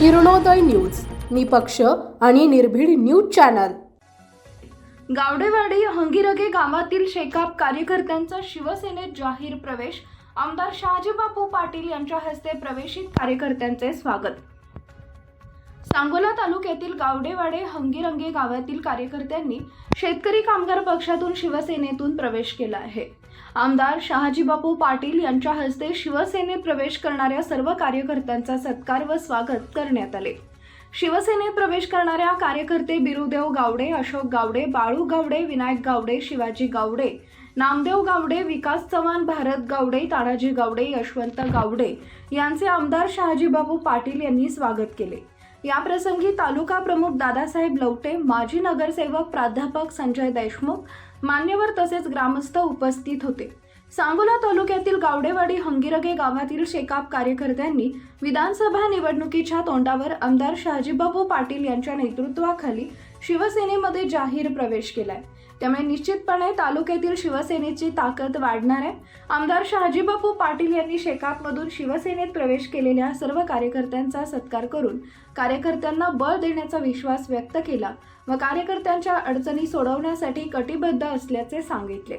Kiranoday news निपक्ष आणि निर्भीड न्यूज चॅनल. गावडेवाडी हंगीरगे गावातील शेकाप कार्यकर्त्यांचा शिवसेनेत जाहीर प्रवेश. आमदार शहाजीबापू पाटील यांच्या हस्ते प्रवेशित कार्यकर्त्यांचे स्वागत. सांगोला तालुक्यातील गावडेवाडे हंगीरंगे गावातील कार्यकर्त्यांनी शेतकरी कामगार पक्षातून शिवसेनेतून प्रवेश केला आहे. आमदार शहाजीबापू पाटील यांच्या हस्ते शिवसेनेत प्रवेश करणाऱ्या सर्व कार्यकर्त्यांचा सत्कार व स्वागत करण्यात आले. शिवसेनेत प्रवेश करणाऱ्या कार्यकर्ते बिरुदेव गावडे अशोक गावडे बाळू गावडे विनायक गावडे शिवाजी गावडे नामदेव गावडे विकास चव्हाण भारत गावडे तानाजी गावडे यशवंत गावडे यांचे आमदार शहाजीबाबू पाटील यांनी स्वागत केले. याप्रसंगी तालुका प्रमुख दादासाहेब लवटे माजी नगरसेवक प्राध्यापक संजय देशमुख मान्यवर तसेच ग्रामस्थ उपस्थित होते. सांगोला तालुक्यातील गावडेवाडी हंगिरगे गावातील शेकाप कार्यकर्त्यांनी विधानसभा निवडणुकीच्या तोंडावर आमदार शहाजीबाबू पाटील यांच्या नेतृत्वाखाली शिवसेनेमध्ये जाहीर प्रवेश केलाय. त्यामुळे निश्चितपणे तालुक्यातील शिवसेनेची ताकद वाढणार आहे. आमदार शहाजीबापू पाटील यांनी शेकापमधून शिवसेनेत प्रवेश केलेल्या सर्व कार्यकर्त्यांचा सत्कार करून कार्यकर्त्यांना बळ देण्याचा विश्वास व्यक्त केला व कार्यकर्त्यांच्या अडचणी सोडवण्यासाठी कटिबद्ध असल्याचे सांगितले.